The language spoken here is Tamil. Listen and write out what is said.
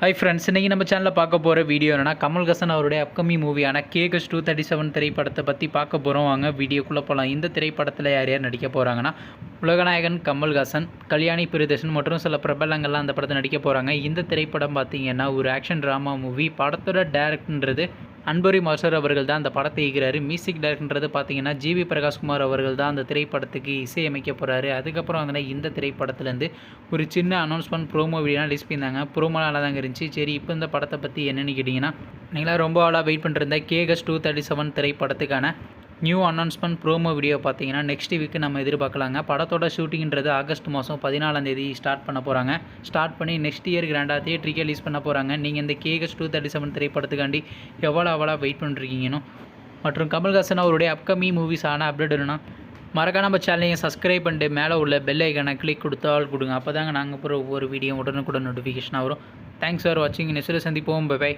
ஹை ஃப்ரெண்ட்ஸ் இன்றைக்கி நம்ம சேனலில் பார்க்க போகிற வீடியோ என்னன்னா கமல்ஹாசன் அவருடைய upcoming மூவியான K H two thirty seven திரைப்படத்தை பற்றி பார்க்க போகிறோம் வாங்க வீடியோக்குள்ளே போகலாம் இந்த திரைப்படத்தில் யார் யார் நடிக்க போகிறாங்கன்னா உலகநாயகன் கமல்ஹாசன் கல்யாணி பிரியதர்ஷன் மற்றும் சில பிரபலங்கள்லாம் அந்த படத்தை நடிக்க போகிறாங்க இந்த திரைப்படம் பார்த்தீங்கன்னா ஒரு ஆக்ஷன் ட்ராமா மூவி படத்தோட டேரக்ட்ன்றது அன்பரி மாஸ்டர் அவர்கள் தான் அந்த படத்தை ஈகிறாரு. மியூசிக் டைரக்டர்ன்றது பார்த்தீங்கன்னா ஜிவி பிரகாஷ்குமார் அவர்கள் தான் அந்த திரைப்படத்துக்கு இசையமைக்க போகிறாரு அதுக்கப்புறம் வந்து இந்த திரைப்படத்துலேருந்து ஒரு சின்ன அனௌன்ஸ்மெண்ட் ப்ரோமோ வீடியோலாம் ரிலீஸ் பண்ணியிருந்தாங்க. ப்ரோமோ நல்லா தாங்க இருந்துச்சு. சரி இப்போ இந்த படத்தை பற்றி என்னென்னு கேட்டிங்கன்னா நீங்களாம் ரொம்ப ஆளாக வெயிட் பண்ணிருந்த கேகஸ் டூ தேர்ட்டி செவன் திரைப்படத்துக்கான நியூ அனௌன்ஸ்மெண்ட் ப்ரோமோ வீடியோ பார்த்தீங்கன்னா நெக்ஸ்ட் வீக்கு நம்ம எதிர்பார்க்கலாங்க. படத்தோட ஷூட்டிங்கிறது ஆகஸ்ட் மாதம் பதினாலாம் தேதி ஸ்டார்ட் பண்ண போகிறாங்க ஸ்டார்ட் பண்ணி நெக்ஸ்ட் இயர் கிராண்டாக தியேட்டருக்கு ரிலீஸ் பண்ண போகிறாங்க நீங்கள் இந்த K S two thirty seven திரைப்படத்துக்காண்டி எவ்வளோ அவ்வளோ வெயிட் பண்ணிருக்கீங்கன்னு மற்றும் கமல்ஹாசன் அவருடைய அப்கமிங் மூவிஸ் ஆனால் அப்டேட் வேணும்னா மறக்காம நம்ம சேனலையும் சப்ஸ்கிரைப் பண்ணிட்டு மேலே உள்ள பெல் ஐக்கனை கிளிக் கொடுத்தால் கொடுங்க. அப்போ தாங்க நாங்கள் போகிற ஒவ்வொரு வீடியோ உடனுக்குடன் நோட்டிஃபிகேஷனாக வரும். தேங்க்ஸ் ஃபார் வாட்சிங் நெக்ஸ்ட்டில் சந்திப்போம். By by